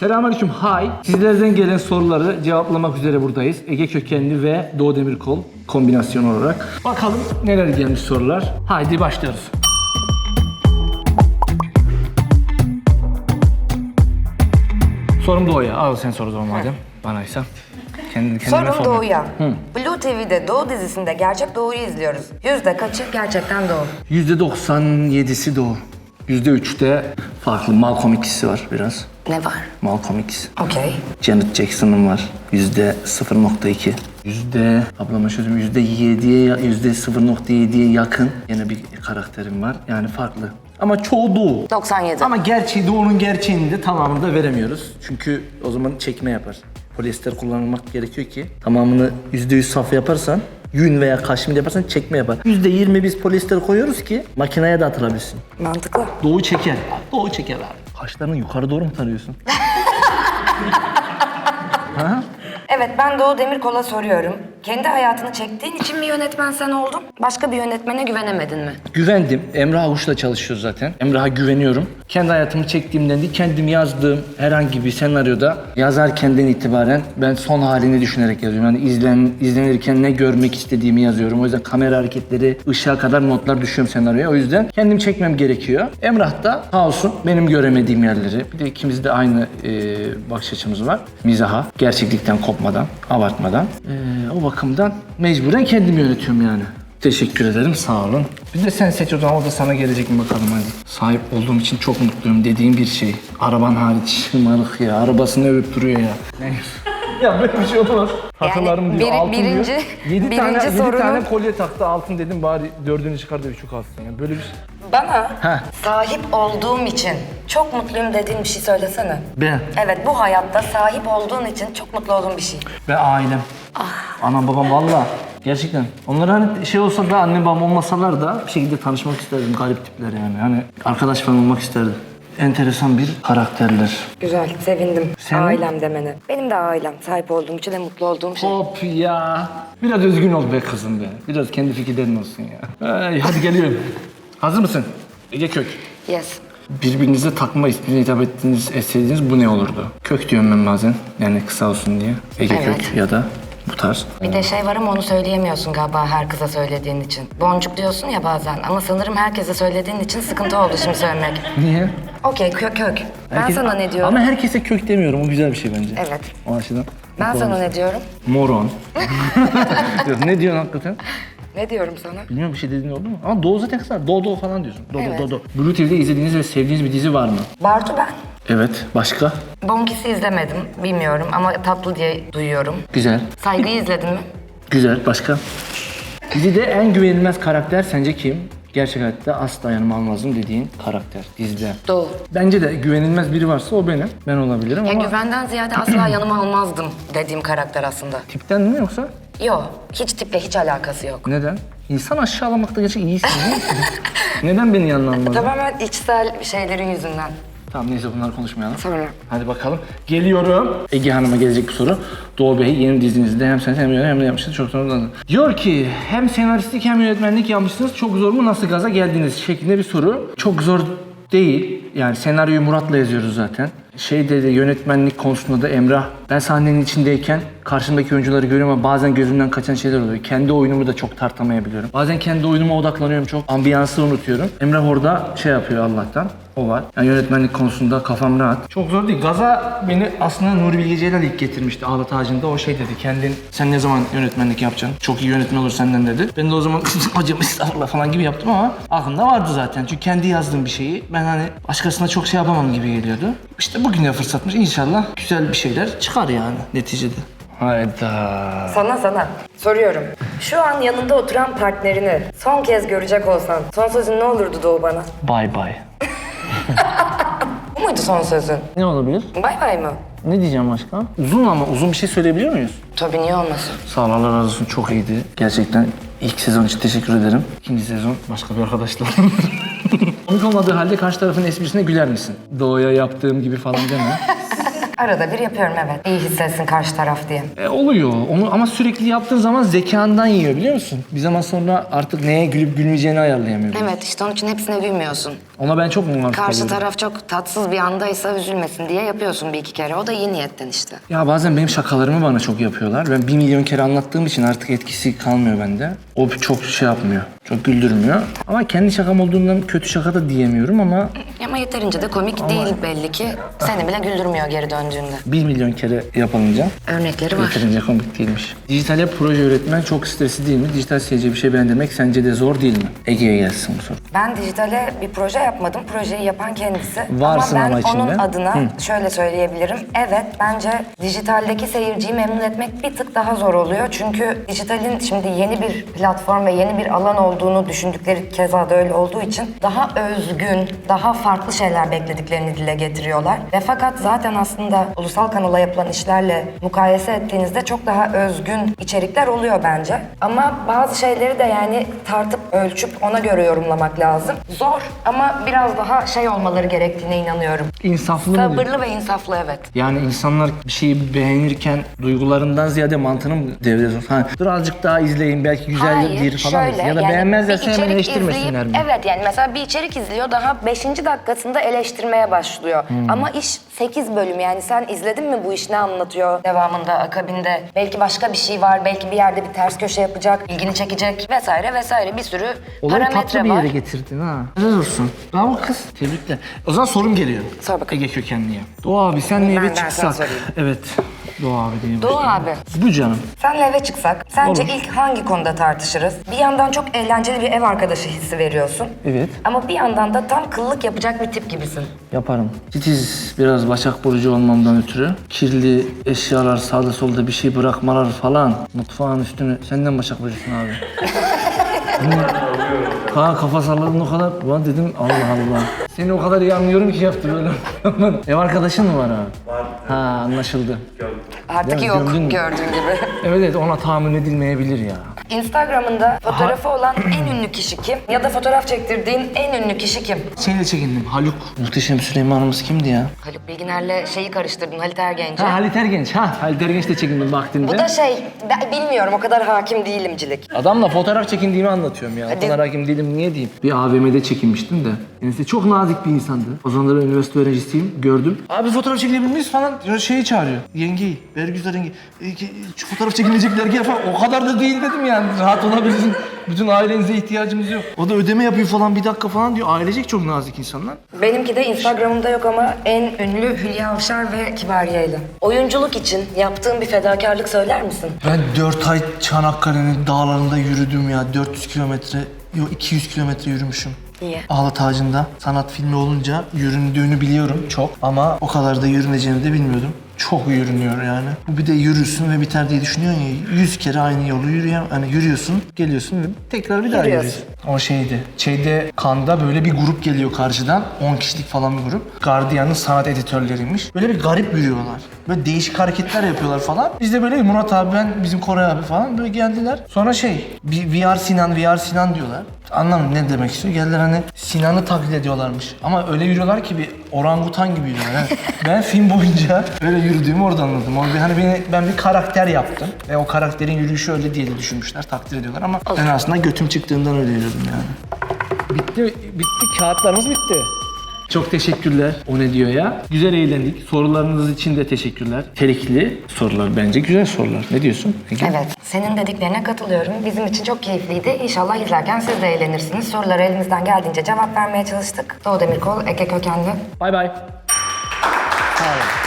Selamünaleyküm. Hay. Sizlerden gelen soruları cevaplamak üzere buradayız. Ege kökenli ve Doğu Demirkol kombinasyonu olarak. Bakalım neler gelmiş sorular. Haydi başlıyoruz. Sorum Doğu'ya. Al sen soru zaman madem. Banaysa. Kendini kendine Sorum sorma. Doğu'ya. Blue TV'de Doğu dizisinde gerçek Doğu'yu izliyoruz. Yüzde kaçı gerçekten Doğu? %97'si Doğu. %3'te farklı. Malcolm ikisi var biraz. Ne var? Malcolm X. Okey. Janet Jackson'ın var. Yüzde 0.2. Yüzde, ablama çözüm yüzde 7'ye, ya- yüzde 0.7'ye yakın yine bir karakterim var. Yani farklı. Ama çoğu Doğu. 97. Ama gerçeği Doğu'nun gerçeğini de tamamını da veremiyoruz. Çünkü o zaman çekme yapar. Polyester kullanılmak gerekiyor ki tamamını yüzde yüz saf yaparsan yün veya kaşmir yaparsan çekme yapar. Yüzde yirmi biz polyester koyuyoruz ki makineye de atılabilsin. Mantıklı. Doğu çeker. Doğu çeker abi. Kaşlarını yukarı doğru mu tarıyorsun? Evet ben Doğu Demirkol'a soruyorum. Kendi hayatını çektiğin için mi yönetmen sen oldun? Başka bir yönetmene güvenemedin mi? Güvendim. Emrah Avuş'la çalışıyoruz zaten. Emrah'a güveniyorum. Kendi hayatımı çektiğimden değil, kendim yazdığım herhangi bir senaryoda yazarkenden itibaren ben son halini düşünerek yazıyorum. Yani izlen, izlenirken ne görmek istediğimi yazıyorum. O yüzden kamera hareketleri, ışığa kadar notlar düşüyorum senaryoya. O yüzden kendim çekmem gerekiyor. Emrah da sağ olsun benim göremediğim yerleri. Bir de ikimiz de aynı e, bakış açımız var. Mizaha, gerçeklikten kopmadan, abartmadan. E, o bakımdan mecburen kendim yönetiyorum yani. Teşekkür ederim, sağ olun. Bir de sen seç o zaman, o da sana gelecek mi bakalım hadi. Sahip olduğum için çok mutluyum dediğim bir şey. Araban hariç şımarık ya, arabasını övüp duruyor ya. Neyse. ya böyle bir şey olmaz. Takılarım diyor, biri- altın birinci- diyor. Yedi tane, birinci yedi sorunun- tane kolye taktı altın dedim bari dördünü çıkar da üçü kalsın. Yani böyle bir şey. Bana Heh. sahip olduğum için çok mutluyum dediğin bir şey söylesene. Ben Evet bu hayatta sahip olduğun için çok mutlu olduğum bir şey. ve ailem. Anam babam valla. Gerçekten. Onlar hani şey olsa da anne babam olmasalar da bir şekilde tanışmak isterdim. Garip tipler yani. Hani arkadaş falan olmak isterdim. Enteresan bir karakterler. Güzel, sevindim. Senin? Ailem demene. Benim de ailem. Sahip olduğum için de mutlu olduğum şey. Hop ya. Biraz özgün ol be kızım be. Biraz kendi fikirlerin olsun ya. Ay, hadi geliyorum. Hazır mısın? Ege Kök. Yes. Birbirinize takma ismini hitap ettiğiniz, etseydiniz bu ne olurdu? Kök diyorum ben bazen. Yani kısa olsun diye. Ege Evet. Kök ya da tarz. Bir de şey var ama onu söyleyemiyorsun galiba her kıza söylediğin için. Boncuk diyorsun ya bazen ama sanırım herkese söylediğin için sıkıntı oldu şimdi söylemek. Niye? Okey kök kök. Ben Herkes- sana ne diyorum? Ama herkese kök demiyorum. O güzel bir şey bence. Evet. O açıdan. Ben sana ne diyorum? Moron. Ne diyorsun hakikaten? Ne diyorum sana? Bilmiyorum bir şey dediğin oldu mu? Ama Doğu zaten kısa. Doğu Doğu falan diyorsun. Doğu Evet. Doğu Doğu. Blue TV'de izlediğiniz ve sevdiğiniz bir dizi var mı? Bartu ben. Evet. Başka? Bonkis'i izlemedim. Bilmiyorum ama tatlı diye duyuyorum. Güzel. Saygıyı izledin mi? Güzel. Başka? Dizide en güvenilmez karakter sence kim? Gerçek hayatta asla yanıma almazdım dediğin karakter dizide. Doğu. Bence de güvenilmez biri varsa o benim. Ben olabilirim Ya ama güvenden ziyade asla yanıma almazdım dediğim karakter aslında. tipten mi yoksa? Yok. Hiç tiple hiç alakası yok. Neden? İnsan aşağılamakta gerçekten iyisin değil misin? Neden beni yanına almadın? Tamamen içsel şeylerin yüzünden. Tamam neyse bunları konuşmayalım. Sonra. Hadi bakalım. Geliyorum. Ege Hanım'a gelecek bir soru. Doğu Bey yeni dizinizde hem sen hem hem de yapmışsınız. Çok sonra Diyor ki hem senaristlik hem yönetmenlik yapmışsınız. Çok zor mu? Nasıl gaza geldiniz? Şeklinde bir soru. Çok zor değil. Yani senaryoyu Murat'la yazıyoruz zaten. Şeyde de yönetmenlik konusunda da Emrah. Ben sahnenin içindeyken karşımdaki oyuncuları görüyorum ama bazen gözümden kaçan şeyler oluyor. Kendi oyunumu da çok tartamayabiliyorum. Bazen kendi oyunuma odaklanıyorum çok. Ambiyansı unutuyorum. Emrah orada şey yapıyor Allah'tan. O var. Yani yönetmenlik konusunda kafam rahat. Çok zor değil. Gaza beni aslında Nuri Bilge Ceylan ilk getirmişti Ağlat Ağacı'nda. O şey dedi. Kendin sen ne zaman yönetmenlik yapacaksın? Çok iyi yönetmen olur senden dedi. Ben de o zaman hocam estağfurullah falan gibi yaptım ama aklımda vardı zaten. Çünkü kendi yazdığım bir şeyi ben hani başkasına çok şey yapamam gibi geliyordu. İşte bugün de fırsatmış. İnşallah güzel bir şeyler çıkar yani neticede. Hayda. Sana sana. Soruyorum. Şu an yanında oturan partnerini son kez görecek olsan son sözün ne olurdu Doğu bana? Bye bye. Bu muydu son sözün? Ne olabilir? Bay bay mı? Ne diyeceğim başka? Uzun ama uzun bir şey söyleyebiliyor muyuz? Tabii niye olmasın? Sağ ol Allah razı olsun çok iyiydi. Gerçekten ilk sezon için teşekkür ederim. İkinci sezon başka bir arkadaşla. Komik olmadığı halde karşı tarafın esprisine güler misin? Doğuya yaptığım gibi falan deme. Arada bir yapıyorum evet. İyi hissetsin karşı taraf diye. e, oluyor onu ama sürekli yaptığın zaman zekandan yiyor biliyor musun? Bir zaman sonra artık neye gülüp gülmeyeceğini ayarlayamıyor. Evet işte onun için hepsine gülmüyorsun. Ona ben çok mu maruz Karşı kalıyorum? taraf çok tatsız bir andaysa üzülmesin diye yapıyorsun bir iki kere. O da iyi niyetten işte. Ya bazen benim şakalarımı bana çok yapıyorlar. Ben bir milyon kere anlattığım için artık etkisi kalmıyor bende. O çok şey yapmıyor. Çok güldürmüyor. Ama kendi şakam olduğundan kötü şaka da diyemiyorum ama Ama yeterince de komik değil belli ki. Seni bile güldürmüyor geri döndüğünde. bir milyon kere yapılınca Örnekleri var. yeterince komik değilmiş. Dijitale proje üretmen çok stresli değil mi? Dijital seyirciye bir şey beğendirmek sence de zor değil mi? Ege'ye gelsin bu soru. Ben dijitale bir proje yapmadım. Projeyi yapan kendisi. Varsın ama ben ama içinde. onun adına şöyle söyleyebilirim. Evet bence dijitaldeki seyirciyi memnun etmek bir tık daha zor oluyor. Çünkü dijitalin şimdi yeni bir platform ve yeni bir alan olduğunu düşündükleri keza da öyle olduğu için daha özgün, daha farklı şeyler beklediklerini dile getiriyorlar. Ve fakat zaten aslında ulusal kanala yapılan işlerle mukayese ettiğinizde çok daha özgün içerikler oluyor bence. Ama bazı şeyleri de yani tartıp ölçüp ona göre yorumlamak lazım. Zor ama biraz daha şey olmaları gerektiğine inanıyorum. İnsaflı mı? Sabırlı ve insaflı evet. Yani insanlar bir şeyi beğenirken duygularından ziyade mantığını mı devreye sokuyor? Hani dur azıcık daha izleyin belki güzeldir falan. ya da yani beğenmezlerse bir hemen içerik eleştirmesinler mi? izleyip- Evet yani mesela bir içerik izliyor daha 5. dakikasında eleştirmeye başlıyor. Hmm. Ama iş 8 bölüm yani sen izledin mi bu iş ne anlatıyor devamında akabinde? Belki başka bir şey var belki bir yerde bir ters köşe yapacak, ilgini çekecek vesaire vesaire bir sürü Olayı tatlı parametre bir var. yere getirdin ha. Helal olsun. Bravo kız. Tebrikler. O zaman sorum geliyor. Sor bakalım. Ege kökenliye. Doğu abi senle Ben- eve çıksak. sorayım. Evet. Doğu abi diyeyim. Doğu abi. Bu canım. Senle eve çıksak sence Olur. ilk hangi konuda tartışırız? Bir yandan çok eğlenceli bir ev arkadaşı hissi veriyorsun. Evet. Ama bir yandan da tam kıllık yapacak bir tip gibisin. Yaparım. Titiz biraz Başak Burcu olmamdan ötürü. Kirli eşyalar sağda solda bir şey bırakmalar falan. Mutfağın üstünü. Senden Başak Burcu'sun abi. Ha kafa salladın o kadar. Ulan dedim Allah Allah. Seni o kadar iyi anlıyorum ki yaptı böyle. Ev arkadaşın mı var ha? Var. Ha anlaşıldı. Artık Ya, yok gömdün mü? gördüğün gibi. Evet evet ona tahammül edilmeyebilir ya. Instagram'ında fotoğrafı olan en ünlü kişi kim? Ya da fotoğraf çektirdiğin en ünlü kişi kim? Seninle çekindim Haluk. Muhteşem Süleyman'ımız kimdi ya? Haluk Bilginer'le şeyi karıştırdın Halit Ergenci. Ha Halit Ergenç. Ha Halit Ergenç de çekindim vaktinde. Bu da şey, ben bilmiyorum o kadar hakim değilimcilik. Adamla fotoğraf çekindiğimi anlatıyorum ya. O Hadi. kadar hakim değilim niye diyeyim. Bir AVM'de çekinmiştim de. Kendisi çok nazik bir insandı. O zamanlar üniversite öğrencisiyim. Gördüm. Abi fotoğraf çekilebilir miyiz falan. Ya Şeyi çağırıyor. Yengeyi. Bergüzar yenge. E, ki- fotoğraf çekilecekler gel falan. O kadar da değil dedim yani. Rahat olabilirsin. Bütün ailenize ihtiyacımız yok. O da ödeme yapıyor falan bir dakika falan diyor. Ailecek çok nazik insanlar. Benimki de Instagram'ımda yok ama en ünlü Hülya Avşar ve Kibariye ile. Oyunculuk için yaptığın bir fedakarlık söyler misin? Ben 4 ay Çanakkale'nin dağlarında yürüdüm ya. 400 kilometre, yok 200 kilometre yürümüşüm. Niye? Ağla Tacı'nda sanat filmi olunca yüründüğünü biliyorum çok ama o kadar da yürüneceğini de bilmiyordum. Çok yürünüyor yani. Bu bir de yürürsün ve biter diye düşünüyorsun ya. 100 kere aynı yolu yürüyen, hani yürüyorsun, geliyorsun ve tekrar bir daha Yürüyorsun. yürüyorsun. O şeydi. Şeyde Kanda böyle bir grup geliyor karşıdan. 10 kişilik falan bir grup. Gardiyan'ın sanat editörleriymiş. Böyle bir garip yürüyorlar. Böyle değişik hareketler yapıyorlar falan. Biz de böyle Murat abi ben bizim Koray abi falan böyle geldiler. Sonra şey bir VR Sinan VR Sinan diyorlar. Anlamadım ne demek istiyor. Geldiler hani Sinan'ı taklit ediyorlarmış. Ama öyle yürüyorlar ki bir orangutan gibi yürüyorlar. ha. ben film boyunca öyle yürüdüğümü oradan anladım. O bir, hani beni, ben bir karakter yaptım. Ve o karakterin yürüyüşü öyle diye de düşünmüşler, takdir ediyorlar ama ben aslında götüm çıktığından öyle yürüdüm yani. Bitti, bitti. Kağıtlarımız bitti. Çok teşekkürler. O ne diyor ya? Güzel eğlendik. Sorularınız için de teşekkürler. Terikli sorular bence. Güzel sorular. Ne diyorsun? Ege? Evet, senin dediklerine katılıyorum. Bizim için çok keyifliydi. İnşallah izlerken siz de eğlenirsiniz. Sorulara elimizden geldiğince cevap vermeye çalıştık. Doğu Demirkol, Ege Kökenli. Bay bay. Sağ olun.